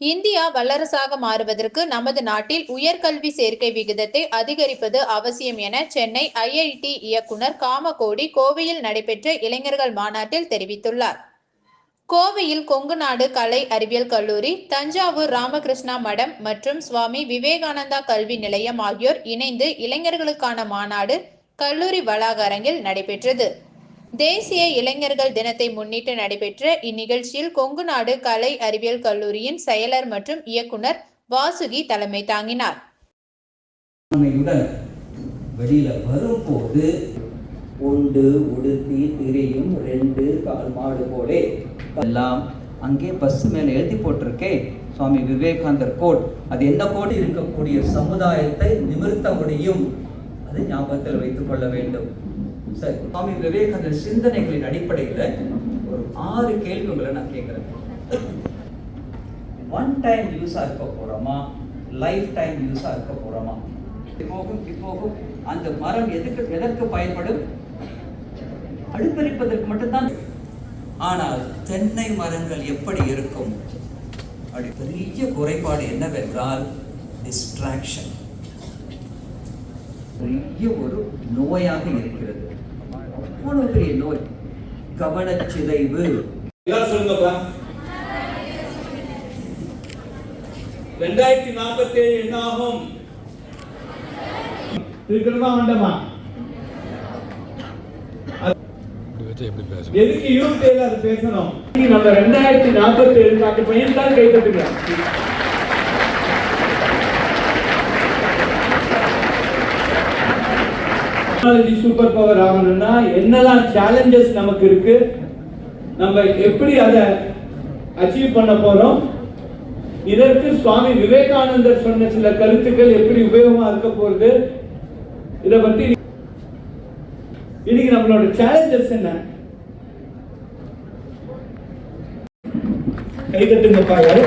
India வல்லரசாக மாறுவதற்கு நமது நாட்டில் உயர்கல்வி சேர்க்கை விகிதத்தை அதிகரிப்பது அவசியம் என சென்னை ஐஐடி இயக்குனர் காமகோடி கோவையில் நடைபெற்ற இளைஞர்கள் மாநாட்டில் தெரிவித்துள்ளார். கோவையில் கொங்குநாடு கலை அறிவியல் கல்லூரி தஞ்சாவூர் ராமகிருஷ்ணா மடம் மற்றும் சுவாமி விவேகானந்தா கல்வி நிலையம் ஆகியோர் இணைந்து இளைஞர்களுக்கான மாநாடு கல்லூரி வளாக அரங்கில் நடைபெற்றது. தேசிய இளைஞர்கள் தினத்தை முன்னிட்டு நடைபெற்ற இந்நிகழ்ச்சியில் கொங்குநாடு கலை அறிவியல் கல்லூரியின் செயலர் மற்றும் இயக்குனர் வாசுகி தலைமை தாங்கினார். வெளியில வரும்போது உண்டு உடுத்தி திரியும் ரெண்டு கால் மாடு போலே எல்லாம் அங்கே பஸ் மேலே எழுதி போட்டிருக்கே. சுவாமி விவேகானந்தர் கோட். அது என்ன கோடு? இருக்கக்கூடிய சமுதாயத்தை நிமிர்த்த முடியும். அது ஞாபகத்தில் வைத்துக் கொள்ள வேண்டும். சரி சுவாமி விவேகானந்தர் சிந்தனைகளின் அடிப்படையில் ஒரு ஆறு கேள்வி உங்களை நான் கேட்குறேன். ஒன் டைம் யூஸாக இருக்க போகிறோமா லைஃப் டைம் யூஸாக இருக்க போகிறோமா இப்போகும் போகும் போகும் அந்த மரம் எதுக்கு எதற்கு பயன்படும்? அடுப்பெரிப்பதற்கு மட்டும்தான். ஆனால் தென்னை மரங்கள் எப்படி இருக்கும்? அப்படி பெரிய குறைபாடு என்னவென்றால் டிஸ்ட்ராக்ஷன் பெரிய ஒரு நோயாக இருக்கிறது. அவ்வளவு பெரிய நோய். கவனச்சிதைவு. சொல்லுங்கப்பா ரெண்டாயிரத்தி நாற்பத்தி ஏழு என்ன ஆகும்? இருக்கணுமா வேண்டாமா? எதுக்கு யூடியூப்ல அது பேசணும்? நம்ம ரெண்டாயிரத்தி நாற்பத்தி ஏழு அந்த பையன் தான் கை டெக்னாலஜி சூப்பர் பவர் ஆகணும்னா என்னெல்லாம் சேலஞ்சஸ் நமக்கு இருக்கு? நம்ம எப்படி அதை அச்சீவ் பண்ண போறோம்? இதற்கு சுவாமி விவேகானந்தர் சொன்ன சில கருத்துக்கள் எப்படி உபயோகமா இருக்க போறது இதை பத்தி இன்னைக்கு நம்மளோட சேலஞ்சஸ் என்ன? கை பாரு